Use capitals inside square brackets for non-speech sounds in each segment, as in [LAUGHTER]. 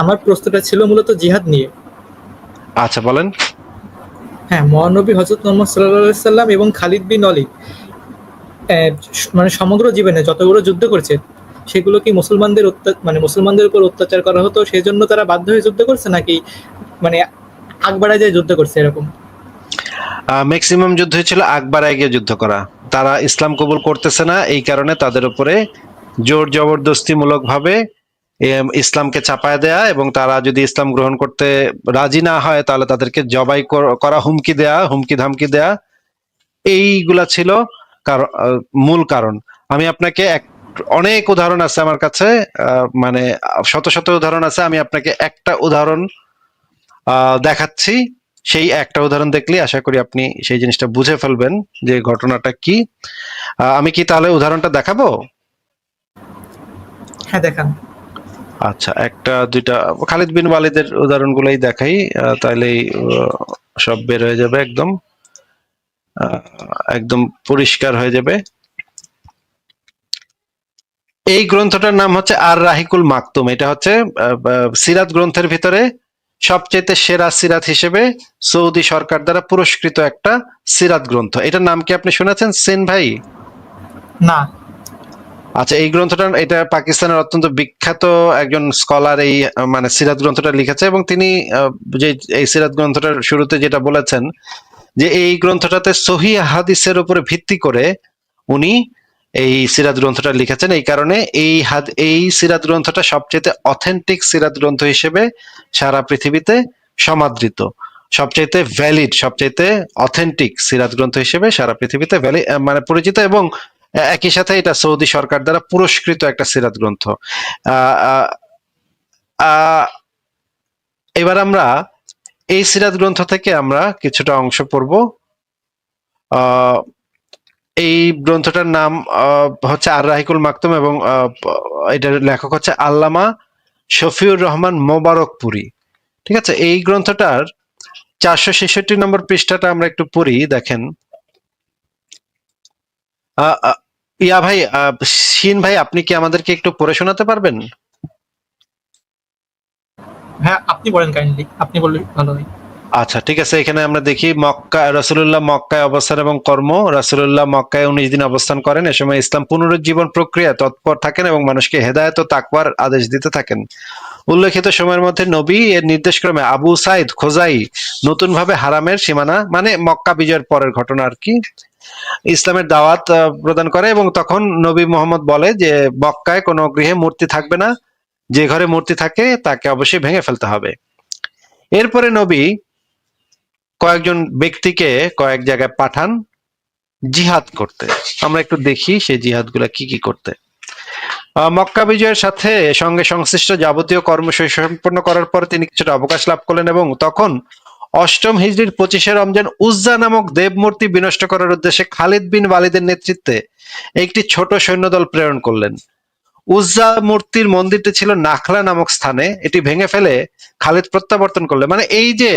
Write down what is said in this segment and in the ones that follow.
আমার প্রশ্নটা ছিল মূলত জিহাদ নিয়ে। আচ্ছা বলেন। হ্যাঁ মহানবী হজরত মোহাম্মদ সাল্লাহ সাল্লাম এবং খালিদ বিন অলিদ মানে সমগ্র জীবনে যতগুলো যুদ্ধ করেছে সেগুলো কি মুসলমানদের মানে মুসলমানদের উপর অত্যাচার করা হতো সেই জন্য তারা বাধ্য হয়ে যুদ্ধ করছে নাকি মানে আকবারা যায় যুদ্ধ করছে এরকম? ম্যাক্সিমাম যুদ্ধ ছিল আকবার আগে যুদ্ধ করা। তারা ইসলাম কবুল করতেছে না এই কারণে তাদের উপরে জোর জবরদস্তি মূলক ভাবে ইসলামকে চাপায় দেয়া এবং তারা যদি ইসলাম গ্রহণ করতে রাজি না হয়, তাহলে তাদেরকে জবাই কর- হুমকি দেয়া, হুমকি ধামকি দেয়া, এইগুলা ছিল মূল কারণ। আমি আপনাকে এক, অনেক উদাহরণ আছে আমার কাছে মানে শত শত উদাহরণ আছে, আমি আপনাকে একটা উদাহরণ দেখাচ্ছি। সেই একটা উদাহরণ দেখলে আশা করি আপনি সেই জিনিসটা বুঝে ফেলবেন যে ঘটনাটা কি। আমি কি তাহলে উদাহরণটা দেখাবো? হ্যাঁ দেখান। আচ্ছা একটা দুইটা খালিদ বিন ওয়ালিদের উদাহরণগুলোই দেখাই আহ, তাহলেই সব বের হয়ে যাবে একদম একদম পরিষ্কার হয়ে যাবে। এই গ্রন্থটার নাম হচ্ছে আর রাহিকুল মাকতুম এটা হচ্ছে সিরাত গ্রন্থের ভিতরে সবচেয়ে সেরা সিরাত হিসেবে সৌদি সরকার দ্বারা পুরস্কৃত একটা সিরাত গ্রন্থ। এটার নাম কি আপনি শুনেছেন সেন ভাই? না। আচ্ছা এই গ্রন্থটা, এটা পাকিস্তানের অত্যন্ত বিখ্যাত একজন স্কলার এই মানে সিরাত গ্রন্থটা লিখেছে এবং তিনি যে, এই সিরাত গ্রন্থটার শুরুতে যেটা বলেছেন যে এই গ্রন্থটাতে সহি হাদিসের উপরে ভিত্তি করে উনি এই সিরাত গ্রন্থটা লিখেছেন। এই কারণে এই হাদ, এই সিরাত গ্রন্থটা সবচেয়ে অথেন্টিক সিরাত গ্রন্থ হিসেবে সারা পৃথিবীতে সমাদৃত। সবচাইতে ভ্যালিড সবচাইতে অথেন্টিক সিরাত গ্রন্থ হিসেবে সারা পৃথিবীতে মানে পরিচিত এবং একই সাথে এটা সৌদি সরকার দ্বারা পুরস্কৃত একটা সিরাত গ্রন্থ। এবার আমরা এই সিরাত গ্রন্থ থেকে আমরা কিছুটা অংশ পড়ব। এই গ্রন্থটার নাম হচ্ছে আর রাহিকুল মাকতুম এবং এটার লেখক হচ্ছে আল্লামা শফিউর রহমান মোবারকপুরি। ঠিক আছে? এই গ্রন্থটার চারশো ছেষট্টি নম্বর পৃষ্ঠাটা আমরা একটু পড়ি, দেখেন। ইয়া ভাই ভাই আপনি কি আমাদেরকে একটু পড়ে শোনাতে পারবেন? হ্যাঁ আপনি বলেন কাইন্ডলি আপনি বললে ভালো হয়। আচ্ছা ঠিক আছে এখানে আমরা দেখি মক্কা মক্কায় অবস্থান এবং কর্ম। মক্কায় উনিশ দিন অবস্থান করেন। এ সময় ইসলাম পুনরুজ্জীবন প্রক্রিয়া তৎপর থাকেন এবং মানুষকে হেদায়ত ও তাকওয়ার আদেশ দিতে থাকেন। উল্লেখিত সময়ের মধ্যে নবী এর নির্দেশক্রমে আবু সাইদ খোজাই নতুন ভাবে হারামের সীমানা মানে মক্কা বিজয়ের পরের ঘটনা আর কি ইসলামের দাওয়াত প্রদান করে এবং তখন নবী মোহাম্মদ বলে যে, মক্কায় কোনো গৃহে মূর্তি থাকবে না। যে ঘরে মূর্তি থাকে, তাকে অবশ্যই ভেঙে ফেলতে হবে। এরপরে নবী কয়েকজন ব্যক্তিকে কয়েক জায়গায় পাঠান জিহাদ করতে। আমরা একটু দেখি সেই জিহাদগুলা কি কি করতে। মক্কা বিজয়ের সাথে সঙ্গে সংশ্লিষ্ট যাবতীয় কর্মসূচি সম্পন্ন করার পর তিনি কিছুটা অবকাশ লাভ করলেন এবং তখন অষ্টম হিজরির পঁচিশে রমজান উজ্জা নামক দেবমূর্তি বিনষ্ট করার উদ্দেশ্যে খালিদ বিন ওয়ালিদের নেতৃত্বে একটি ছোট সৈন্যদল প্রেরণ করলেন। উজ্জা মূর্তির মন্দিরটি ছিল নাখলা নামক স্থানে। এটি ভেঙে ফেলে খালিদ প্রত্যাবর্তন করলেন। মানে এই যে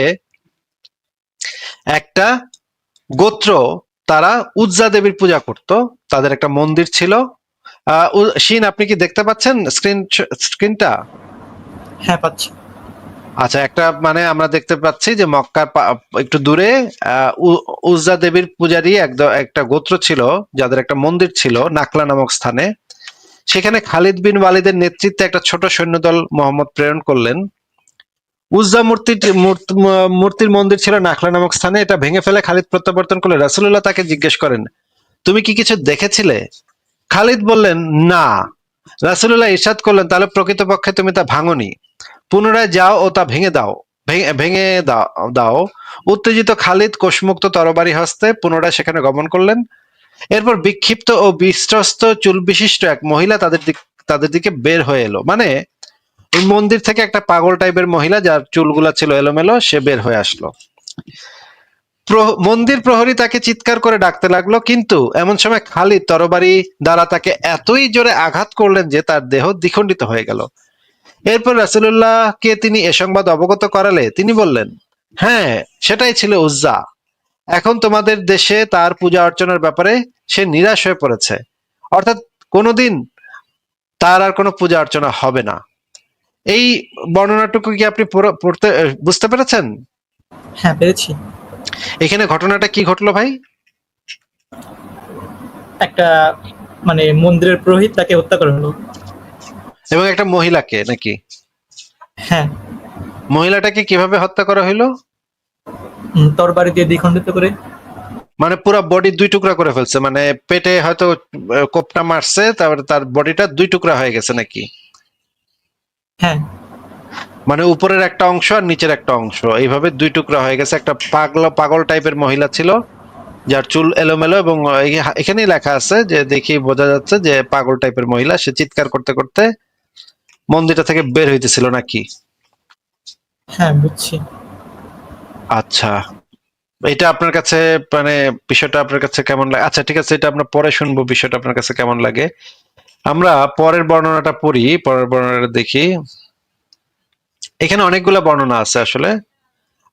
একটা গোত্র তারা উজ্জা দেবীর পূজা করত, তাদের একটা মন্দির ছিল। আহ শিন, আপনি কি দেখতে পাচ্ছেন স্ক্রিন, স্ক্রিনটা? হ্যাঁ পাচ্ছি। আচ্ছা একটা মানে আমরা দেখতে পাচ্ছি যে মক্কার একটু দূরে উজ্জা দেবীর পূজারী একটা গোত্র ছিল, যাদের একটা মন্দির ছিল, নাকলা নামক স্থানে। সেখানে খালিদ বিন ওয়ালিদের নেতৃত্বে একটা ছোট সৈন্যদল মোহাম্মদ প্রেরণ করলেন। উজ্জা মূর্তির মূর্তির মন্দির ছিল নাখলা নামক স্থানে, এটা ভেঙে ফেলে খালিদ প্রত্যাবর্তন করলে রাসূলুল্লাহ তাকে জিজ্ঞেস করেন, তুমি কি কিছু দেখেছিলে? খালিদ বললেন, না। রাসূলুল্লাহ ইরশাদ করলেন, তাহলে প্রকৃতপক্ষে তুমি তা ভাঙনি। পুনরায় যাও ও তা ভেঙে দাও ভেঙে দাও দাও। উত্তেজিত খালিদ কোষমুক্ত তরবারি হস্তে পুনরায় সেখানে গমন করলেন। এরপর বিক্ষিপ্ত ও বিশ্বস্ত চুল বিশিষ্ট এক মহিলা তাদের দিক, তাদের দিকে বের হয়ে এলো। মানে ওই মন্দির থেকে একটা পাগল টাইপের মহিলা যার চুলগুলা ছিল এলোমেলো, সে বের হয়ে আসলো। মন্দির প্রহরী তাকে চিৎকার করে ডাকতে লাগল, কিন্তু এমন সময় খালিদ তরবারি দ্বারা তাকে এতই জোরে আঘাত করলেন যে তার দেহ দ্বিখণ্ডিত হয়ে গেল। এরপর রাসূলুল্লাহকে তিনি এ সংবাদ অবগত করালে তিনি বললেন হ্যাঁ সেটাই ছিল উজ্জা। এখন তোমাদের দেশে তার পূজা অর্চনার ব্যাপারে সে নিরাশ হয়ে পড়েছে। অর্থাৎ কোনোদিন তার আর কোনো পূজা অর্চনা হবে না। এই বর্ণনাটুকু কি আপনি পড়তে বুঝতে পেরেছেন? হ্যাঁ পেরেছি। এখানে ঘটনাটা কি ঘটলো ভাই? একটা মানে মন্দিরের পুরোহিত তাকে হত্যা করা হলো। এবং একটা মহিলাকে নাকি? হ্যাঁ। মহিলাটাকে কীভাবে হত্যা করা হইল? তরবারি দিয়ে দ্বিখণ্ডিত করে। মানে পুরো বডি দুই টুকরা করে ফেলছে মানে পেটে হয়তো কোপটা মারছে তারপরে তার বডিটা দুই টুকরা হয়ে গেছে নাকি? হ্যাঁ। মানে উপরের একটা অংশ আর নিচের একটা অংশ এইভাবে দুই টুকরা হয়ে গেছে। একটা পাগল পাগল টাইপের মহিলা ছিল যার চুল এলোমেলো এবং এখানেই লেখা আছে যে দেখি বোঝা যাচ্ছে যে পাগল টাইপের মহিলা সে চিৎকার করতে করতে মন্দিরটা থেকে বের হইতেছিল নাকি? হ্যাঁ বুঝছি। আচ্ছা। এটা আপনার কাছে মানে বিষয়টা আপনার কাছে কেমন লাগে আচ্ছা ঠিক আছে এটা আমরা পরে শুনব বিষয়টা আপনার কাছে কেমন লাগে। আমরা পরের বর্ণনাটা পড়ি পরের বর্ণনাটা দেখি। এখানে অনেকগুলা বর্ণনা আছে আসলে।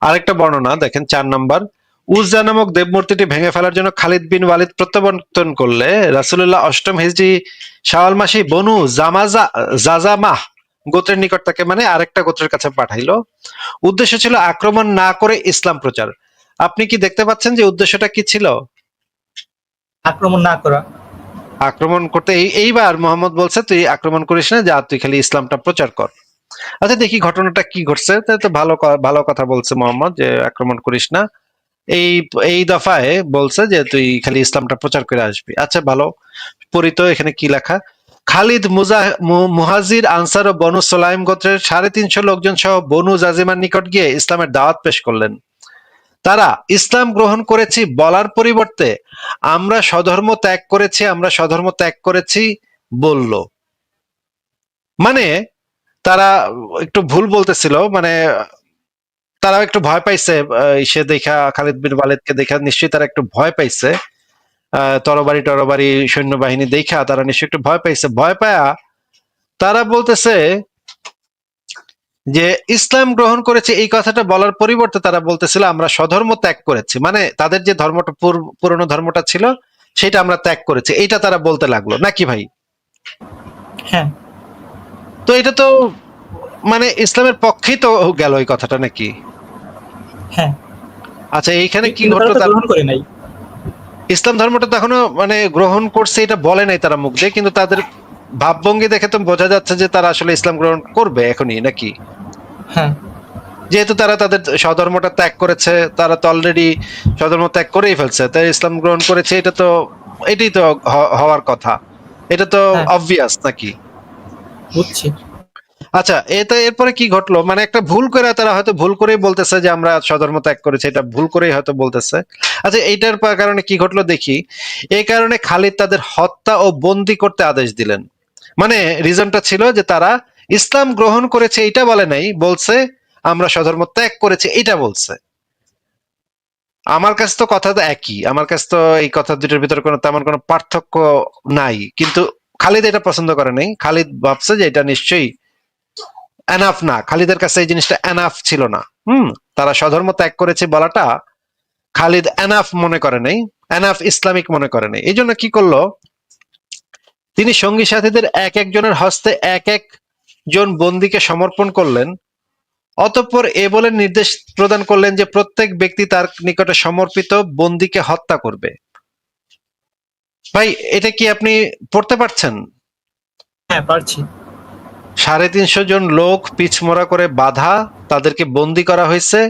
আরেকটা বর্ণনা দেখেন চার নাম্বার। উজ্জা নামক দেবমূর্তিটি ভেঙে ফেলার জন্য খালিদ বিন ওয়ালিদ প্রত্যাবর্তন করলে রাসূলুল্লাহ অষ্টম হিজরি শাওয়াল মাসে বনু জামাজা জাজামাহ গোত্রের নিকট তাকে মানে আরেকটা গোত্রের কাছে পাঠাইলো। উদ্দেশ্য ছিল আক্রমণ না করে ইসলাম প্রচার। আপনি কি দেখতে পাচ্ছেন যে উদ্দেশ্যটা কি ছিল? আক্রমণ না করা। আক্রমণ করতে এই এইবার মোহাম্মদ বলছে তুই আক্রমণ করিস না যা তুই খালি ইসলামটা প্রচার কর। আচ্ছা দেখি ঘটনাটা কি ঘটছে। তাই তো ভালো ভালো কথা বলছে মোহাম্মদ যে আক্রমণ করিস না। এই এই দফায় বলছে যে তুই খালি ইসলামটা প্রচার করে আসবি। আচ্ছা ভালো। পরিত এখানে কি লেখা? খালিদ মুজাহ মুহাজির, আনসার ও বনু সোলাইম গোত্রের সাড়ে তিনশো লোকজন সহ বনু জাজিমার নিকট গিয়ে ইসলামের দাওয়াত পেশ করলেন। তারা, ইসলাম গ্রহণ করেছি বলার পরিবর্তে আমরা স্বধর্ম ত্যাগ করেছি, আমরা স্বধর্ম ত্যাগ করেছি বলল। মানে তারা একটু ভুল বলতেছিল। মানে তারা একটু ভয় পাইছে সে দেখা খালিদ বিন ওয়ালিদকে দেখা নিশ্চয়ই তারা একটু ভয় পাইছে। তরবারি টরবারি সৈন্যবাহিনী দেখা তারা নিশ্চয়ই একটু ভয় পাইছে। ভয় পায়া তারা বলতেছে যে ইসলাম গ্রহণ করেছে এই কথাটা বলার পরিবর্তে তারা বলতেছিল আমরা স্বধর্ম ত্যাগ করেছি। মানে তাদের যে ধর্মটা পুরনো ধর্মটা ছিল সেটা আমরা ত্যাগ করেছি। এটা তারা বলতে লাগল। নাকি ভাই? হ্যাঁ। তো এটা তো মানে ইসলামের পক্ষেই তো গেল এই কথাটা নাকি? হ্যাঁ। আচ্ছা এইখানে কি গ্রহণ করে নাই। ইসলাম ধর্মটা তো এখনও মানে গ্রহণ করছে এটা বলে নাই তারা মুখ দিয়ে কিন্তু তাদের ভাবভঙ্গি দেখে তো বোঝা যাচ্ছে যে তারা আসলে ইসলাম গ্রহণ করবে এখনই নাকি? হ্যাঁ। যেহেতু তারা তাদের স্বধর্মটা ত্যাগ করেছে তারা তো অলরেডি স্বধর্ম ত্যাগ করেই ফেলছে তাই ইসলাম গ্রহণ করেছে এটা তো এটাই তো হওয়ার কথা। এটা তো হ্যাঁ। অবভিয়াস নাকি? বুঝছি। আচ্ছা এতে এরপরে কি ঘটলো? মানে একটা ভুল করে তারা হয়তো ভুল করেই বলতেছে যে আমরা স্বধর্ম ত্যাগ করেছি, এটা ভুল করেই হয়তো বলতেছে। আচ্ছা এইটার কারণে কি ঘটলো দেখি। এই কারণে খালিদ তাদের হত্যা ও বন্দি করতে আদেশ দিলেন। মানে রিজনটা ছিল যে তারা ইসলাম গ্রহণ করেছে এটা বলে নাই, বলছে, আমরা স্বধর্ম ত্যাগ করেছি এটা বলছে। আমার কাছে তো কথা তো একই, আমার কাছে তো এই কথা দুটোর ভিতরে কোনো তেমন কোনো পার্থক্য নাই। কিন্তু খালিদ এটা পছন্দ করে নাই। খালিদ ভাবছে যে এটা নিশ্চয়ই এনাফ না। খালিদের কাছে এই জিনিসটা এনাফ ছিল না। হুম, তারা স্বধর্ম ত্যাগ করেছে বলাটা খালিদ এনাফ মনে করে নাই এনাফ ইসলামিক মনে করে নাই। এই জন্য কি করল? তিনি সঙ্গী সাথীদের এক একজনের হস্তে এক এক জন বন্দীকে সমর্পণ করলেন, অতঃপর এ বলে নির্দেশ প্রদান করলেন যে প্রত্যেক ব্যক্তি তার নিকটে সমর্পিত বন্দীকে হত্যা করবে। ভাই, এটা কি আপনি পড়তে পারছেন? হ্যাঁ পারছি। সাড়ে তিনশো জন লোক পিছমোড়া করে বাধা তাদেরকে বন্দি করা হয়েছে।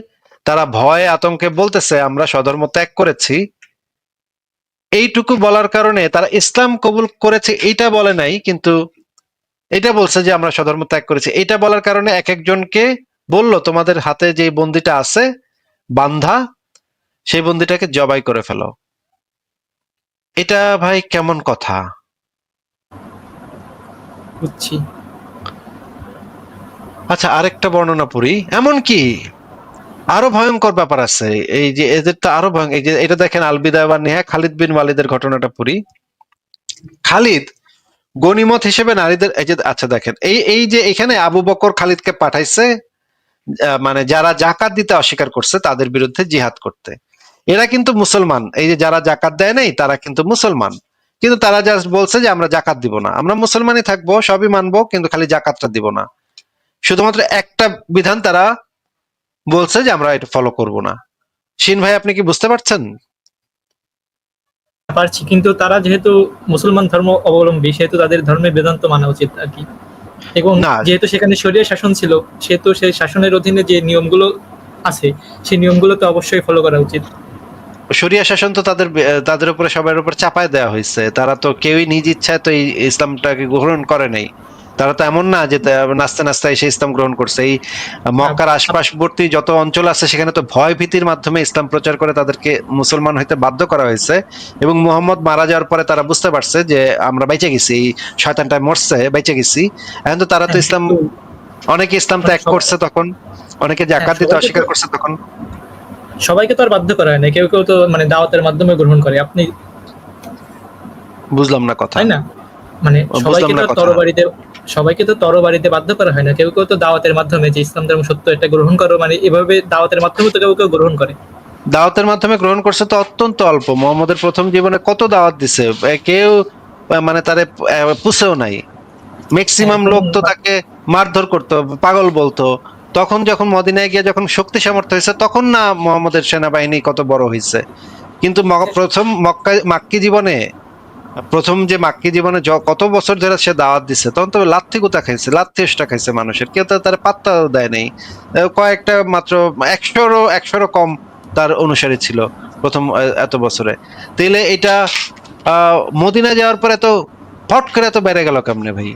তারা ভয়ে আতঙ্কে বলতেছে, আমরা স্বধর্ম ত্যাগ করেছি। এইটুকু বলার কারণে তারা ইসলাম কবুল করেছে এটা বলে নাই, কিন্তু এটা বলছে যে আমরা স্বধর্ম ত্যাগ করেছি। এটা বলার কারণে এক একজনকে বলল, তোমাদের হাতে যে বন্দিটা আছে, বান্ধা, সেই বন্দিটাকে জবাই করে ফেলো। এটা ভাই কেমন কথা? বুঝছি। আচ্ছা আরেকটা বর্ণনা পড়ি। এমন কি? আরও ভয়ঙ্কর ব্যাপার আছে। এই যে এদের তো আরও ভয়ঙ্কর এই যে এটা দেখেন আলবিদা বা নেহা খালিদ বিন ওয়ালিদের ঘটনাটা পড়ি। খালিদ গনিমত হিসেবে নারীদের, এই যে আচ্ছা দেখেন, এই এই যে এখানে আবু বকর খালিদকে পাঠাইছে মানে যারা জাকাত দিতে অস্বীকার করছে তাদের বিরুদ্ধে জিহাদ করতে। এরা কিন্তু মুসলমান। এই যে যারা জাকাত দেয় নাই, তারা কিন্তু মুসলমান। কিন্তু তারা জাস্ট বলছে যে আমরা জাকাত দিব না। আমরা মুসলমানই থাকব, সবই মানবো, কিন্তু খালি জাকাতটা দিব না। শুধুমাত্র একটা বিধান তারা বলছে যে আমরা এটা ফলো করব না। শিন ভাই আপনি কি বুঝতে পারছেন? পারছি কিন্তু তারা যেহেতু মুসলমান ধর্ম অবলম্বী সেহেতু তাদের ধর্মের বেদান্ত মানা উচিত আর কি। এবং। যেহেতু সেখানে শরীয় শাসন ছিল সেহেতু সেই শাসনের অধীনে যে নিয়মগুলো আছে সেই নিয়মগুলো তো অবশ্যই ফলো করা উচিত। শরিয়া শাসন তো তাদের তাদের উপরে সবার উপর চাপায় দেওয়া হয়েছে। তারা তো কেউই নিজ ইচ্ছায় তো এই ইসলামটাকে গ্রহণ করে নাই। তারা তো এমন না যে তা- নাচতে নাচতে এসে ইসলাম গ্রহণ করছে। এই মক্কার আশপাশবর্তী যত অঞ্চল আছে সেখানে তো ভয় ভীতির মাধ্যমে ইসলাম প্রচার করে তাদেরকে মুসলমান হইতে বাধ্য করা হয়েছে এবং মুহাম্মদ মারা যাওয়ার পরে তারা বুঝতে পারছে যে আমরা বেঁচে গেছি এই শয়তানটা মরছে বেঁচে গেছি। এখন তো তারা তো হ্যাঁ, ইসলাম অনেকে ইসলাম ত্যাগ করছে তখন অনেকে জাকাত হ্যাঁ, দিতে অস্বীকার করছে তখন। সবাইকে তো আর বাধ্য করা হয় না কেউ কেউ তো মানে দাওয়াতের মাধ্যমে গ্রহণ করে। আপনি বুঝলাম না কথা। তাই না? মানে সবাইকে তো তরবারিতে সবাইকে তো তরবারিতে বাধ্য করা হয় না। কেউ কেউ তো দাওয়াতের মাধ্যমে যে ইসলাম ধর্ম সত্য এটা গ্রহণ করো মানে এভাবে দাওয়াতের মাধ্যমে তো কেউ কেউ গ্রহণ করে। দাওয়াতের মাধ্যমে গ্রহণ করছে তো অত্যন্ত অল্প। মোহাম্মদের প্রথম জীবনে কত দাওয়াত দিছে? কেউ মানে তারে পুষেও নাই। ম্যাক্সিমাম লোক তো তাকে মারধর করতো পাগল বলতো। তখন যখন মদিনায় গিয়ে যখন শক্তি সামর্থ্য হয়েছে তখন না মোহাম্মদের সেনাবাহিনী কত বড় হয়েছে। কিন্তু প্রথম মক্কা মাক্কি জীবনে প্রথম যে মাক্কি জীবনে কত বছর ধরে সে দাওয়াত দিছে তখন তো লাথি গুতা খাইছে? লাথি এসটা খাইছে মানুষের। কেউ তো তার পাত্তাও দেয় নাই। কয়েকটা মাত্র একশোরও একশোরও কম তার অনুসারী ছিল প্রথম এত বছরে। তাইলে এটা মদিনা যাওয়ার পরে তো ফট করে এত বেড়ে গেল কেমনে ভাই?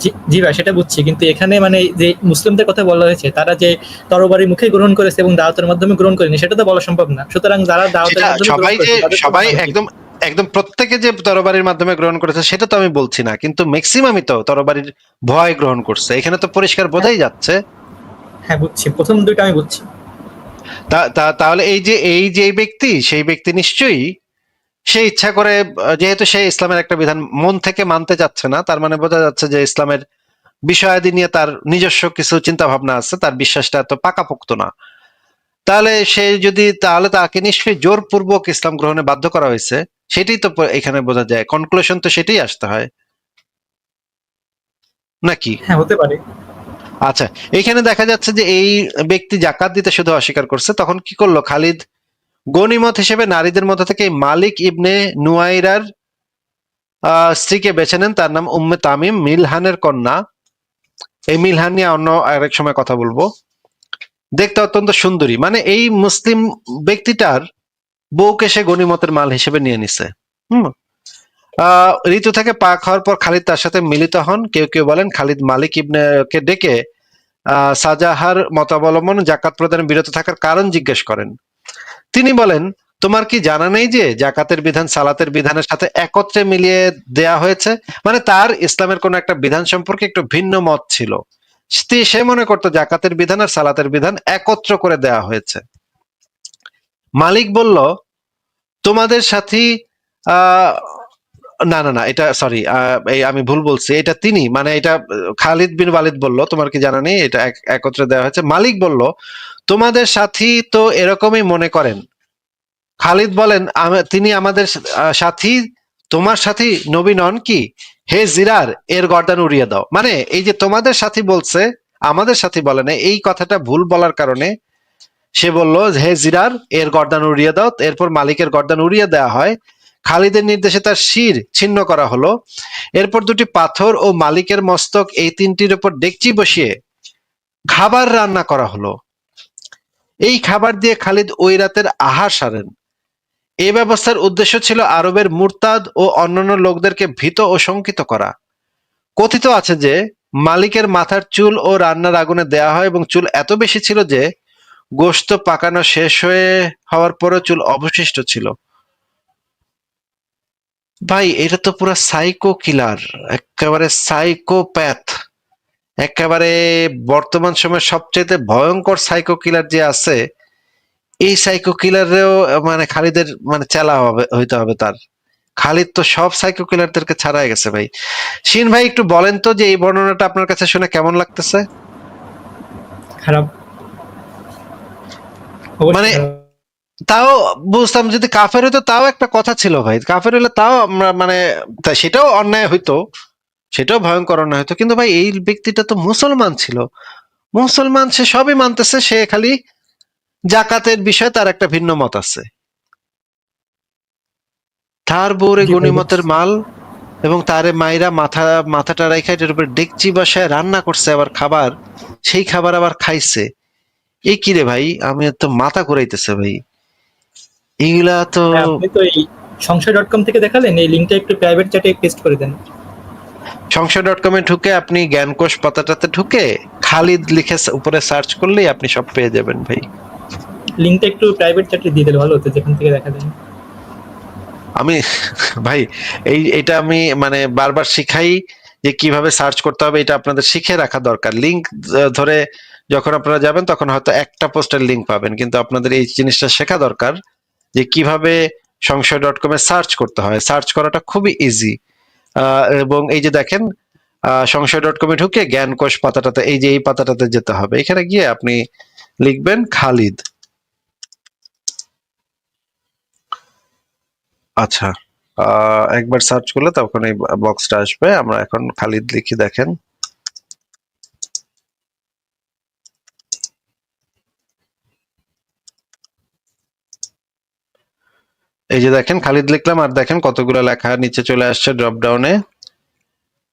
জি- ভাই সেটা বুঝছি। কিন্তু এখানে মানে যে মুসলিমদের কথা বলা হয়েছে তারা যে তরবারি মুখে গ্রহণ করেছে এবং দাওয়াতের মাধ্যমে গ্রহণ করেনি সেটা তো বলা সম্ভব না। সুতরাং যারা দাওয়াতের মাধ্যমে সবাই যে সবাই একদম একদম প্রত্যেকে যে তরবারির মাধ্যমে গ্রহণ করেছে সেটা তো আমি বলছি না। কিন্তু ম্যাক্সিমামই তো তরবারির ভয় গ্রহণ করছে। এখানে তো পরিষ্কার বোঝাই যাচ্ছে। হ্যাঁ বুঝছি। প্রথম দুইটা আমি বুঝছি। তাহলে এই যে এই যে ব্যক্তি সেই ব্যক্তি নিশ্চয়ই সে ইচ্ছা করে যেহেতু সে ইসলামের একটা বিধান মন থেকে মানতে যাচ্ছে না তার মানে বোঝা যাচ্ছে যে ইসলামের বিষয়াদি নিয়ে তার নিজস্ব কিছু চিন্তা ভাবনা আছে তার বিশ্বাসটা এত পাকাপোক্ত না। তাহলে সে যদি তাহলে তাকে নিশ্চয়ই জোরপূর্বক ইসলাম গ্রহণে বাধ্য করা হয়েছে। সেটাই তো এখানে বোঝা যায়। কনক্লুশন তো সেটাই আসতে হয়। নাকি? হ্যাঁ হতে পারে। আচ্ছা এখানে দেখা যাচ্ছে যে এই ব্যক্তি জাকাত দিতে শুধু অস্বীকার করছে। তখন কি করল? খালিদ গনিমত হিসেবে নারীদের মধ্যে থেকে মালিক ইবনে নুয়াইরার আহ, স্ত্রীকে বেছে নেন। তার নাম উম্মে তামিম মিলহানের কন্যা। এই মিলহান নিয়ে অন্য আরেক সময় কথা বলব। দেখতে অত্যন্ত সুন্দরী। মানে এই মুসলিম ব্যক্তিটার বউকে সে গনিমতের মাল হিসেবে নিয়ে নিছে। হম? ঋতু থেকে পাক হওয়ার পর খালিদ তার সাথে মিলিত হন। কেউ কেউ বলেন খালিদ মালিক ইবনে কে ডেকে সাজাহার মতাবলম্বন, জাকাত প্রদানে বিরত থাকার কারণ জিজ্ঞেস করেন। তিনি বলেন, তোমার কি জানা নেই যে জাকাতের বিধান সালাতের বিধানের সাথে একত্রে মিলিয়ে দেয়া হয়েছে? মানে তার ইসলামের কোন একটা বিধান সম্পর্কে একটু ভিন্ন মত ছিল। সে- সে মনে করতো জাকাতের বিধান আর সালাতের বিধান একত্র করে দেয়া হয়েছে। মালিক বলল, তোমাদের সাথী না না না, এটা সরি এই আমি ভুল বলছি, এটা তিনি মানে এটা খালিদ বিন ওয়ালিদ বলল, তোমার কি জানা নেই, এটা এক- একত্রে দেওয়া হয়েছে। মালিক বলল, তোমাদের সাথী তো এরকমই মনে করেন। খালিদ বলেন তিনি আমাদের সাথী তোমার সাথী নবী নন কি? হে জিরার, এর গর্দান উড়িয়ে দাও। মানে এই যে তোমাদের সাথী বলছে, আমাদের সাথী বলে না, এই কথাটা ভুল বলার কারণে সে বলল, হে জিরার, এর গর্দান উড়িয়ে দাও। এরপর মালিকের গর্দান উড়িয়ে দেওয়া হয়। খালিদের নির্দেশে তার শির ছিন্ন করা হলো। এরপর দুটি পাথর ও মালিকের মস্তক এই তিনটির উপর ডেকচি বসিয়ে খাবার রান্না করা হলো। এই খাবার দিয়ে খালিদ ওই রাতের আহার সারেন। এই ব্যবস্থার উদ্দেশ্য ছিল আরবের মুরতাদ ও অন্যান্য লোকদেরকে ভীত ও শঙ্কিত করা। কথিত আছে যে, মালিকের মাথার চুল ও রান্নার আগুনে দেয়া হয় এবং চুল এত বেশি ছিল যে, গোশত পাকানো শেষ হয়ে হওয়ার পরও চুল অবশিষ্ট ছিল। ভাই, এটা তো পুরো সাইকো কিলার একেবারে সাইকোপ্যাথ একেবারে বর্তমান সময়ে সবচেয়ে ভয়ঙ্কর সাইকো কিলার যে আছে এই সাইকো কিলারেও মানে খালিদের মানে চেলা হবে হইতে হবে তার। খালিদ তো সব সাইকো কিলারদেরকে ছাড়াই গেছে ভাই। শিন ভাই একটু বলেন তো যে এই বর্ণনাটা আপনার কাছে শুনে কেমন লাগতেছে? খারাপ। মানে- তাও বুঝতাম যদি কাফের হইতো তাও একটা কথা ছিল ভাই। কাফের হলে তাও আমরা মানে সেটাও অন্যায় হইতো সেটাও ভয়ঙ্কর অন্যায় হতো কিন্তু ভাই এই ব্যক্তিটা তো মুসলমান ছিল। মুসলমান সে সবই মানতেছে সে খালি জাকাতের বিষয়ে তার একটা ভিন্ন মত আছে। তার বউরে গনিমতের মাল এবং তারে মাইরা মাথা মাথাটা রাইখা এটার উপর ডেকচি বসায় রান্না করছে আবার খাবার সেই খাবার আবার খাইছে। এই কি রে ভাই? আমি তো মাথা ঘুরাইতেছে ভাই। এইগুলা তো হ্যাঁ, সংশয় ডট কম থেকে দেখালেন এই লিঙ্কটা একটু প্রাইভেট চ্যাটে পেস্ট করে দেন। সংশয় ডট কমে ঢুকে আপনি জ্ঞানকোষ পাতাটাতে ঢুকে খালিদ লিখে উপরে সার্চ করলেই আপনি সব পেয়ে যাবেন ভাই। লিঙ্কটা একটু প্রাইভেট চ্যাটে দিয়ে দিলে ভালো হতো, যেখান থেকে দেখালেন আমি, ভাই, এই, এটা আমি মানে বারবার শিখাই যে কীভাবে সার্চ করতে হবে, এটা আপনাদের শিখে রাখা দরকার। লিংক ধরে যখন আপনারা যাবেন, তখন হয়তো একটা পোস্টের লিংক পাবেন, কিন্তু আপনাদের এই জিনিসটা শেখা দরকার যে কীভাবে সংশয় ডট কমে সার্চ করতে হয়। সার্চ করাটা খুবই ইজি এবং এই যে দেখেন সংশয় ডট কমে ঢুকে জ্ঞানকোষ পাতাটাতে, এই যে এই পাতাটাতে যেতে হবে। এখানে গিয়ে আপনি লিখবেন খালিদ। আচ্ছা। একবার সার্চ করলে তখন এই বক্সটা আসবে। আমরা এখন খালিদ লিখি, দেখেন। এই যে দেখেন, খালিদ লিখলাম, আর দেখেন কতগুলো লেখা নিচে চলে আসছে ড্রপ ডাউনে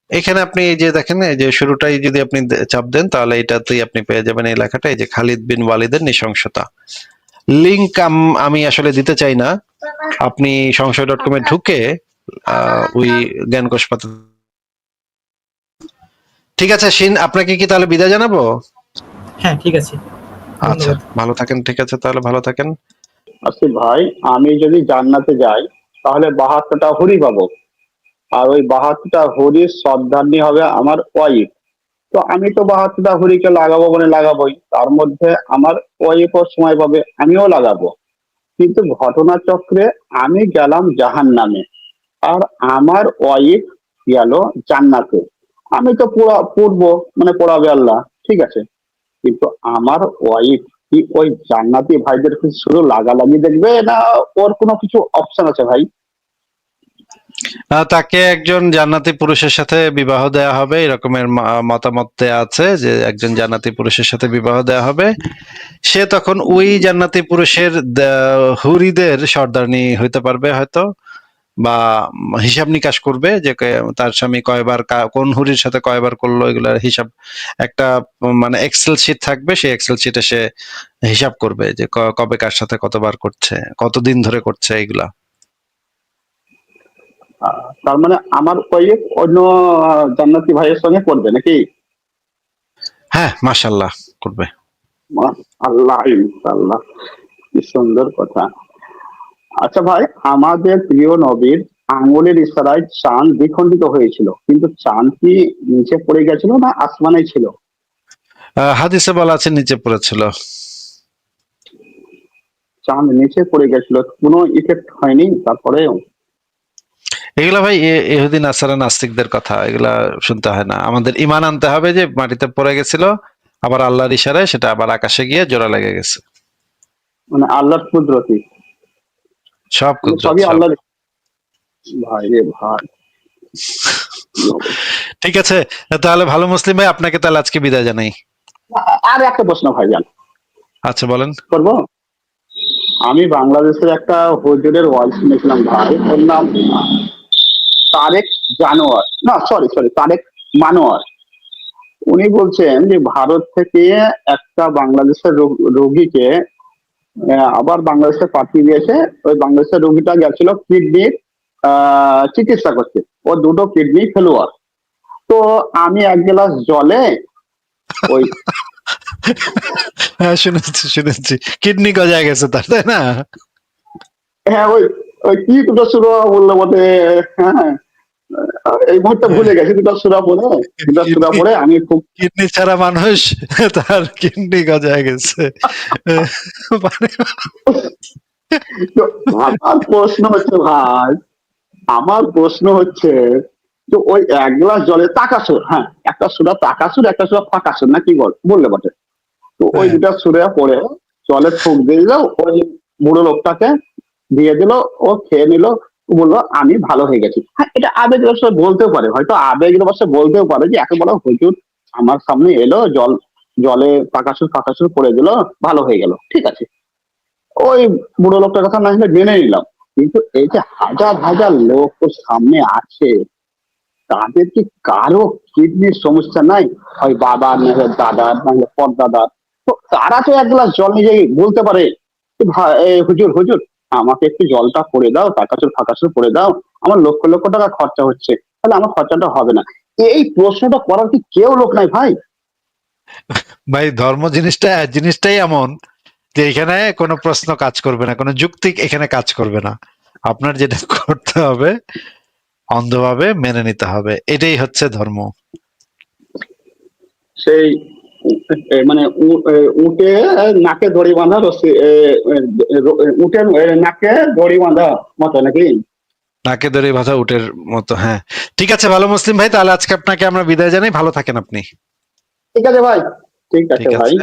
এখানে আপনি এই যে দেখেন, এই যে শুরুটাই যদি আপনি চাপ দেন, তাহলে এটাতেই আপনি পেয়ে যাবেন এই লেখাটা। এই যে খালিদ বিন ওয়ালিদের নৃশংসতা। লিংক আমি আসলে দিতে চাই না। আপনি সংশয় ডট কমে ঢুকে আহ, ওই জ্ঞানকোষ পাতা ঠিক আছে শিন আপনাকে কি তাহলে বিদায় জানাব? হ্যাঁ ঠিক আছে। আচ্ছা ভালো থাকেন ঠিক আছে তাহলে ভালো থাকেন। আসিফ ভাই আমি যদি জান্নাতে যাই তাহলে বাহাত্তরটা হরি পাবো। আর ওই বাহাত্তরটা হরির শ্রদ্ধান্নি হবে আমার ওয়াইফ। তো আমি তো বাহাত্তরটা হরিকে লাগাবো বলে লাগাবোই। তার মধ্যে আমার ওয়াইফও সময় পাবে, আমিও লাগাবো। কিন্তু ঘটনাচক্রে আমি গেলাম জাহান নামে আর আমার ওয়াইফ গেল জান্নাতে। আমি তো পুরা পূর্ব মানে পড়াবে আল্লাহ, ঠিক আছে। কিন্তু আমার ওয়াইফ কি ওই জান্নাতি ভাইদের শুধু লাগালাগি দেখবে না ওর কোনো কিছু অপশন আছে ভাই? তাকে একজন জান্নাতি পুরুষের সাথে বিবাহ দেয়া হবে, এরকমের মতামত আছে যে একজন জান্নাতি পুরুষের সাথে বিবাহ দেয়া হবে। সে তখন ওই জান্নাতি পুরুষের হুরিদের সর্দারনি হইতে পারবে হয়তো, বা হিসাব নিকাশ করবে যে তার স্বামী কয়বার কোন হুরির সাথে কয়বার করল, এগুলার হিসাব, একটা মানে এক্সেল শিট থাকবে, সেই এক্সেল শিটে সে হিসাব করবে যে কবে কার সাথে কতবার করছে, কতদিন ধরে করছে এগুলা। তার মানে আমার ওয়াইফ অন্য জান্নাতি ভাইয়ের সঙ্গে করবে নাকি? হ্যাঁ মাশাল্লাহ করবে। আল্লাহ আল্লাহ কি সুন্দর কথা। আচ্ছা ভাই আমাদের প্রিয় নবীর আঙুলের ইশারায় চাঁদ দ্বিখণ্ডিত হয়েছিল কিন্তু চাঁদ কি নিচে পড়ে গেছিল না আসমানে ছিল? হাদিসে বলা আছে নিচে পড়েছিল। চাঁদ নিচে পড়ে গেছিল কোনো ইফেক্ট হয়নি তারপরে এগুলা ভাই এ- ইহুদি নাসারা নাস্তিকদের কথা এগুলা শুনতে হয় না। আমাদের ইমান আনতে হবে যে মাটিতে পড়ে গেছিল আবার আল্লাহর ইশারায় সেটা আবার আকাশে গিয়ে জোড়া লেগে গেছে। মানে আল্লাহর কুদরতি। সব কুদরত, সবই ভাই রে ভাই। ঠিক আছে তাহলে ভালো মুসলিম ভাই আপনাকে তাহলে আজকে বিদায় জানাই। আর একটা প্রশ্ন ভাইজান আচ্ছা বলেন। করব? আমি বাংলাদেশের একটা হুজুরের ওয়াজ শুনেছিলাম ভাই ওর নাম তারেক জানোয়ার। না সরি সরি তারেক মানোয়ার। উনি বলছেন যে ভারত থেকে একটা বাংলাদেশের রোগ- রোগীকে আবার বাংলাদেশে পাঠিয়ে দিয়েছে। ওই বাংলাদেশের রোগীটা গেছিল কিডনির চিকিৎসা করতে। ও দুটো কিডনি ফেলুয়ার। তো আমি এক গ্লাস জলে ওই হ্যাঁ শুনেছি শুনেছি। কিডনি গজায় গেছে তার তাই না? হ্যাঁ ওই ওই কি দুটো শুরু বলল বটে? হ্যাঁ। এই মুহূর্তে ভুলে গেছি দুটো সুরা পড়ে দুটো সুরা পড়ে আমি খুব কিডনি ছাড়া মানুষ তার কিডনি গজায় গেছে মানে আমার প্রশ্ন হচ্ছে ভাই আমার প্রশ্ন হচ্ছে যে ওই এক গ্লাস জলে তাকাসুর হ্যাঁ একটা সুরা তাকাসুর একটা সুরা ফাঁকাসুর না কি বল বললে বটে তো ওই হ্যাঁ। দুটা সুরে পড়ে জলে ফুক দিয়ে দিল ওই বুড়ো লোকটাকে দিয়ে দিল ও খেয়ে নিল বলল, আমি ভালো হয়ে গেছি। হ্যাঁ এটা আবেগ অবশ্য বলতেও পারে। হয়তো আবেগ অবশ্য বলতেও পারে যে, একে বলো, হুজুর, আমার সামনে এলো, জল, জলে পাকাসুর পাকাসুর পড়ে দিল ভালো হয়ে গেল, ঠিক আছে। ওই বুড়ো লোকটার কথা না হলে মেনে নিলাম। কিন্তু এই যে হাজার হাজার লোক সামনে আছে, তাদের কি কারও কিডনির সমস্যা নাই? হয় বাবা না নাহলে দাদা নাহলে পরদাদার। তো তারা তো এক গ্লাস জল নিজে বলতে পারে হুজুর হুজুর আমাকে একটু জলটা করে দাও টাকাচুর ফাঁকাচুর করে দাও আমার লক্ষ লক্ষ টাকা খরচা হচ্ছে তাহলে আমার খরচাটা হবে না। এই প্রশ্নটা করার কি কেউ লোক নাই ভাই? ভাই ধর্ম জিনিসটা জিনিসটাই এমন যে এখানে কোনো প্রশ্ন কাজ করবে না কোনো যুক্তি এখানে কাজ করবে না। আপনার যেটা [LAUGHS] করতে হবে অন্ধভাবে মেনে নিতে হবে। এটাই হচ্ছে ধর্ম। সেই মানে উঠে উটে নাকে দড়ি বাঁধা রসি উটে নাকে দড়ি বাঁধা মতো নাকি? নাকে দড়ি বাঁধা উটের মতো হ্যাঁ। ঠিক আছে ভালো মুসলিম ভাই তাহলে আজকে আপনাকে আমরা বিদায় জানাই। ভালো থাকেন আপনি। ঠিক আছে ভাই। ঠিক আছে ভাই।